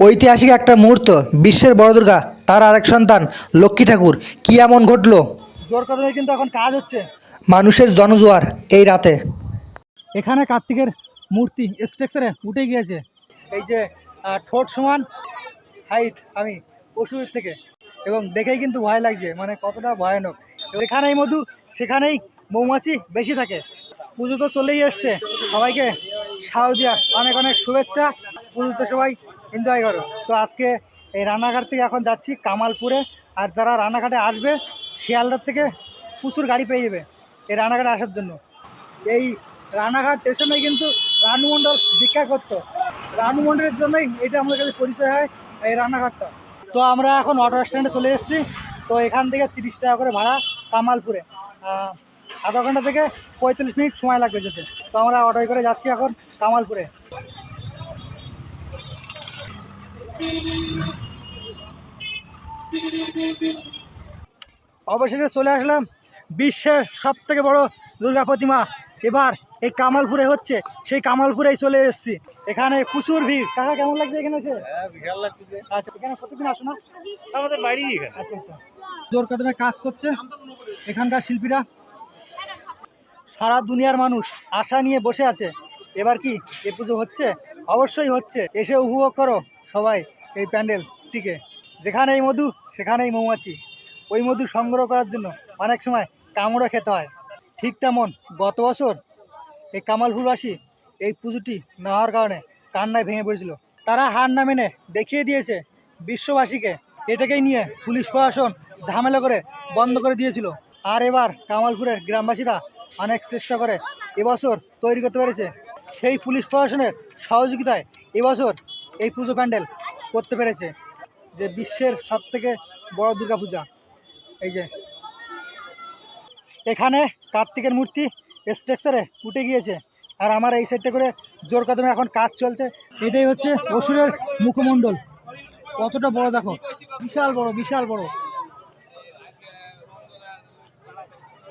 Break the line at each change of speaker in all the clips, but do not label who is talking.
ঐতিহাসিক একটা মুহূর্ত বিশ্বের বড় দুর্গা তার আরেক সন্তান লক্ষ্মী ঠাকুর। কি এমন ঘটলো?
জোর কদমে কিন্তু এখন কাজ হচ্ছে।
মানুষের জনজোয়ার এই রাতে।
এখানে কার্তিকের মূর্তি স্ট্রাকচারে উঠে গিয়েছে। এই যে ঠোঁট সমান হাইট আমি পশুর থেকে। এবং দেখেই কিন্তু ভয় লাগছে মানে কতটা ভয়ানক। এখানেই মধু সেখানেই মৌমাছি বেশি থাকে। পুজো তো চলেই এসছে। সবাইকে শারদিয়া অনেক অনেক শুভেচ্ছা। পুজোতে সবাই এনজয় করো। তো আজকে এই রানাঘাট থেকে এখন যাচ্ছি কামালপুরে। আর যারা রানাঘাটে আসবে, শিয়ালদার থেকে প্রচুর গাড়ি পেয়ে যাবে এই রানাঘাটে আসার জন্য। এই রানাঘাট স্টেশনে কিন্তু রানু মণ্ডল ভিক্ষা করতো। রানু মণ্ডলের জন্যই এটা আমাদের কাছে পরিচয় হয় এই রানাঘাটটা তো আমরা এখন অটো স্ট্যান্ডে চলে এসেছি। তো এখান থেকে তিরিশ টাকা করে ভাড়া কামালপুরে। আধা ঘণ্টা থেকে পঁয়তাল্লিশ মিনিট সময় লাগবে যেতে। তো আমরা অটোয় করে যাচ্ছি এখন কামালপুরে। অবশেষে চলে আসলাম বিশ্বের সব থেকে বড় দুর্গা প্রতিমা। এবার এই কামালপুরে হচ্ছে সেই কামালপুরেই চলে এসেছি। এখানে প্রচুর ভিড়। কাকা কেমন লাগছে এখানে এসে? আচ্ছা এখানে কতদিন আসো না?
আমাদের বাড়ি
আচ্ছা আচ্ছা। জোর কদমে কাজ করছে এখানকার শিল্পীরা। সারা দুনিয়ার মানুষ আশা নিয়ে বসে আছে। এবার কি এ পুজো হচ্ছে? অবশ্যই হচ্ছে। এসে উপভোগ করো সবাই। এই প্যান্ডেলটিকে যেখানেই মধু, সেখানেই মৌমাছি। ওই মধু সংগ্রহ করার জন্য অনেক সময় কামড়ও খেতে হয়। ঠিক তেমন গত বছর এই কামালপুরবাসী এই পুজোটি না হওয়ার কারণে কান্নায় ভেঙে পড়েছিল। তারা হার না মেনে দেখিয়ে দিয়েছে বিশ্ববাসীকে। এটাকেই নিয়ে পুলিশ প্রশাসন ঝামেলা করে বন্ধ করে দিয়েছিল। আর এবার কামালপুরের গ্রামবাসীরা অনেক চেষ্টা করে এবছর তৈরি করতে পেরেছে। সেই পুলিশ প্রশাসনের সহযোগিতায় এবছর এই পুজো প্যান্ডেল করতে পেরেছে যে বিশ্বের সব থেকে বড় দুর্গাপূজা। এই যে। এখানে কার্তিকের মূর্তি স্ট্রাকচারে উঠে গিয়েছে। আর আমার এই সাইডটা করে জোর কদমে এখন কাজ চলছে। এটাই হচ্ছে অসুরের মুখমণ্ডল। কতটা বড় দেখো। বিশাল বড় বিশাল বড়।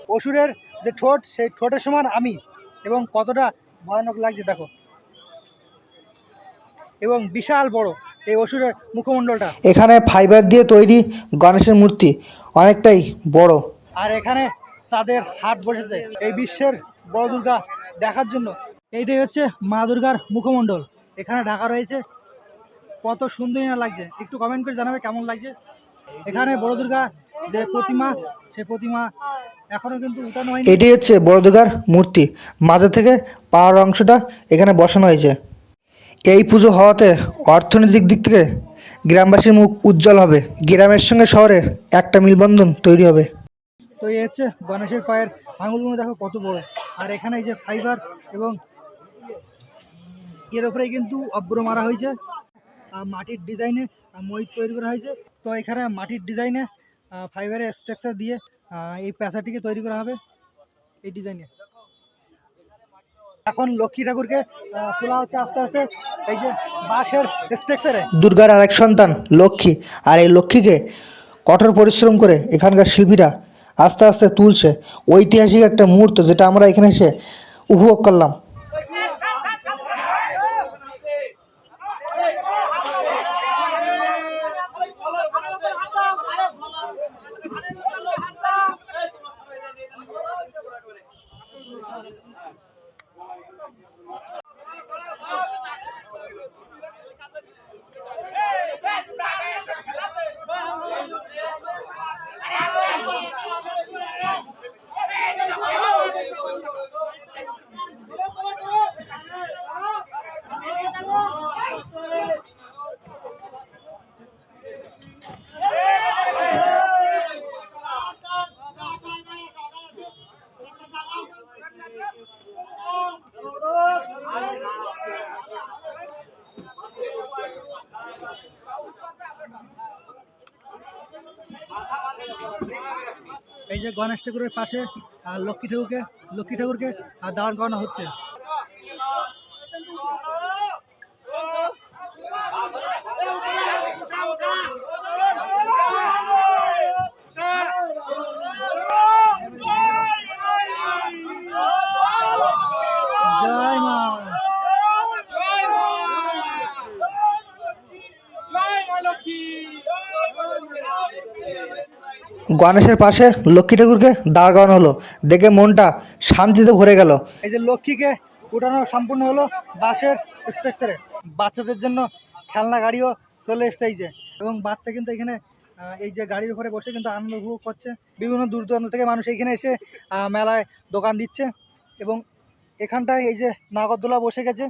অসুরের যে ঠোঁট, সেই ঠোঁটের সমান আমি। এবং কতটা ভয়ানক লাগছে দেখো। এবং বিশাল বড়। এই অসুরের মুখমণ্ডলটা।
এখানে ফাইবার দিয়ে তৈরি গণেশের মূর্তি অনেকটাই বড়।
আর এখানে চাঁদের হাট বসেছে এই বিশ্বের বড় দুর্গা দেখার জন্য। এইটাই হচ্ছে মা দুর্গার মুখমণ্ডল। এখানে ঢাকা রয়েছে। কত সুন্দরী না লাগছে। একটু কমেন্ট করে জানাবে কেমন লাগছে। এখানে বড় দুর্গা যে প্রতিমা সে প্রতিমা এখনও কিন্তু উঠানো হয়নি।
এটি হচ্ছে বড় দুর্গার মূর্তি। মাঝে থেকে পাওয়ার অংশটা এখানে বসানো হয়েছে। এই পুজো হওয়াতে অর্থনৈতিক দিক থেকে গ্রামবাসীর মুখ উজ্জ্বল হবে। গ্রামের সঙ্গে শহরের একটা মিলবন্ধন তৈরি হবে।
তো এই হচ্ছে গণেশের পায়ের আঙুলগুলো দেখো কত বড়। আর এখানে এই যে ফাইবার এবং এর উপরে কিন্তু অব্র মারা হয়েছে। মাটির ডিজাইনে মই তৈরি করা হয়েছে। তো এখানে মাটির ডিজাইনে ফাইবারের স্ট্রাকচার দিয়ে এই পেঁচাটিকে তৈরি করা হবে এই ডিজাইনে এখন লক্ষ্মী ঠাকুরকে তোলা হচ্ছে আস্তে আস্তে। এই যে বাঁশের স্ট্রাকচারে।
দুর্গার আরেক সন্তান লক্ষ্মী। আর এই লক্ষ্মীকে কঠোর পরিশ্রম করে এখানকার শিল্পীরা আস্তে আস্তে তুলছে। ঐতিহাসিক একটা মুহূর্ত যেটা আমরা এখানে এসে উপভোগ করলাম।
এই যে গণেশ ঠাকুরের পাশে লক্ষ্মী ঠাকুরকে লক্ষ্মী ঠাকুরকে দাঁড় করানো হচ্ছে।
গণেশের পাশে লক্ষ্মী ঠাকুরকে দাঁড় করানো হলো। দেখে মনটা শান্তিতে ভরে গেল।
এই যে লক্ষ্মীকে উঠানো সম্পূর্ণ হলো বাসের স্ট্রাকচারে বাচ্চাদের জন্য খেলনা গাড়িও চলে এসছে এই যে। এবং বাচ্চা কিন্তু এখানে এই যে গাড়ির উপরে বসে কিন্তু আনন্দ উপভোগ করছে। বিভিন্ন দূর দূরান্ত থেকে মানুষ এখানে এসে মেলায় দোকান দিচ্ছে। এবং এখানটায় এই যে নাগরদোলা বসে গেছে।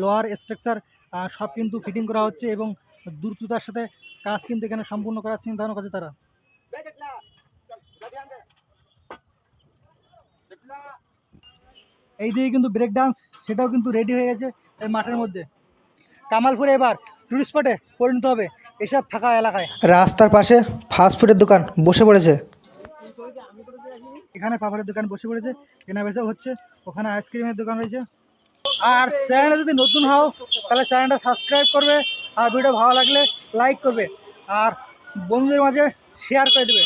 লোয়ার স্ট্রাকচার সব কিন্তু ফিটিং করা হচ্ছে এবং দ্রুততার সাথে কাজ কিন্তু এখানে সম্পূর্ণ করার চিন্তা ভাবনা করছে তারা। এই দিকে কিন্তু ব্রেক ডান্স সেটাও কিন্তু রেডি হয়ে গেছে এই মাঠের মধ্যে। কামালপুরে এবার টুরিস্ট স্পটে পরিণত হবে এসব ফাঁকা এলাকায়।
রাস্তার পাশে ফাস্টফুডের দোকান বসে পড়েছে।
এখানে পাপড়ের দোকান বসে পড়েছে কেনা বেচা হচ্ছে ওখানে আইসক্রিমের দোকান রয়েছে। আর চ্যানেলে যদি নতুন হও তাহলে চ্যানেলটা সাবস্ক্রাইব করবে আর ভিডিও ভালো লাগলে লাইক করবে আর বন্ধুদের মাঝে শেয়ার করে দেবে।